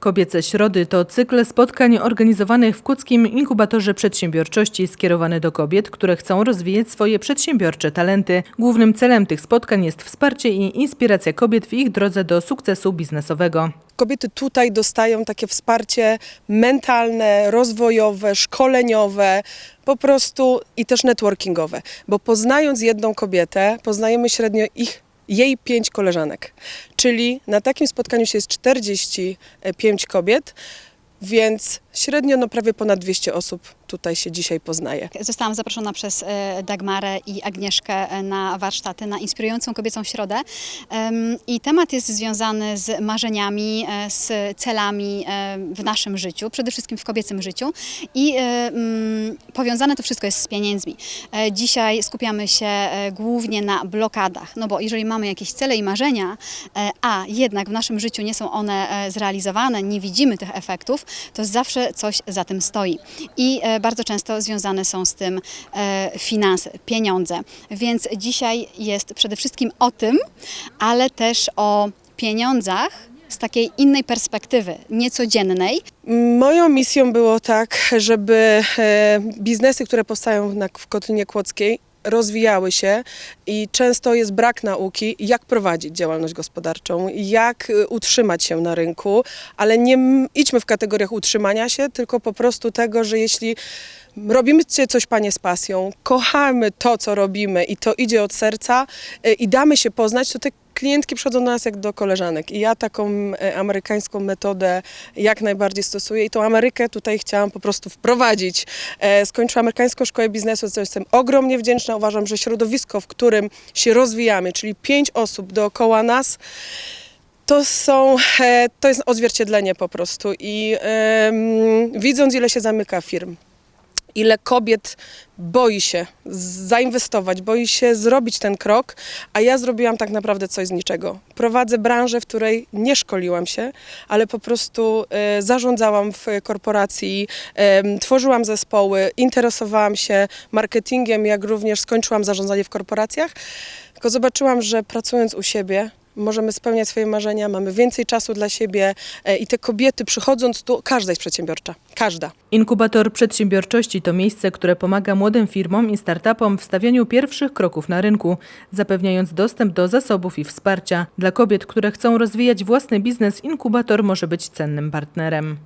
Kobiece Środy to cykl spotkań organizowanych w Kłodzkim Inkubatorze Przedsiębiorczości skierowany do kobiet, które chcą rozwijać swoje przedsiębiorcze talenty. Głównym celem tych spotkań jest wsparcie i inspiracja kobiet w ich drodze do sukcesu biznesowego. Kobiety tutaj dostają takie wsparcie mentalne, rozwojowe, szkoleniowe, po prostu i też networkingowe, bo poznając jedną kobietę, poznajemy średnio ich jej pięć koleżanek. Czyli na takim spotkaniu się jest 45 kobiet, więc średnio no prawie ponad 200 osób tutaj się dzisiaj poznaje. Zostałam zaproszona przez e, Dagmarę i Agnieszkę e, na warsztaty, na inspirującą kobiecą środę. I temat jest związany z marzeniami, e, z celami w naszym życiu, przede wszystkim w kobiecym życiu. I mm, powiązane to wszystko jest z pieniędzmi. Dzisiaj skupiamy się głównie na blokadach, no bo jeżeli mamy jakieś cele i marzenia, a jednak w naszym życiu nie są one zrealizowane, nie widzimy tych efektów, to zawsze coś za tym stoi. I e, bardzo często związane są z tym e, finanse, pieniądze. Więc dzisiaj jest przede wszystkim o tym, ale też o pieniądzach z takiej innej perspektywy, niecodziennej, Moją misją było tak, żeby e, biznesy, które powstają w Kotlinie Kłodzkiej, rozwijały się i często jest brak nauki, jak prowadzić działalność gospodarczą, jak e, utrzymać się na rynku, ale nie idźmy w kategoriach utrzymania się, tylko po prostu tego, że jeśli robimy coś, Panie, z pasją, kochamy to, co robimy i to idzie od serca e, i damy się poznać, to te klientki przychodzą do nas jak do koleżanek. I ja taką e, amerykańską metodę jak najbardziej stosuję i tą Amerykę tutaj chciałam po prostu wprowadzić. E, Skończyłam amerykańską szkołę biznesu, za co jestem ogromnie wdzięczna. Uważam, że środowisko, w którym się rozwijamy, czyli pięć osób dookoła nas, to są, e, to jest odzwierciedlenie po prostu i em, widząc ile się zamyka firm, ile kobiet boi się zainwestować, boi się zrobić ten krok, a ja zrobiłam tak naprawdę coś z niczego. Prowadzę branżę, w której nie szkoliłam się, ale po prostu e, zarządzałam w korporacji, em, tworzyłam zespoły, interesowałam się marketingiem, jak również skończyłam zarządzanie w korporacjach. Tylko zobaczyłam, że pracując u siebie, możemy spełniać swoje marzenia, mamy więcej czasu dla siebie e, i te kobiety przychodząc tu, każda jest przedsiębiorcza, każda. Inkubator Przedsiębiorczości to miejsce, które pomaga młodym firmom i startupom w stawianiu pierwszych kroków na rynku, zapewniając dostęp do zasobów i wsparcia. Dla kobiet, które chcą rozwijać własny biznes, inkubator może być cennym partnerem.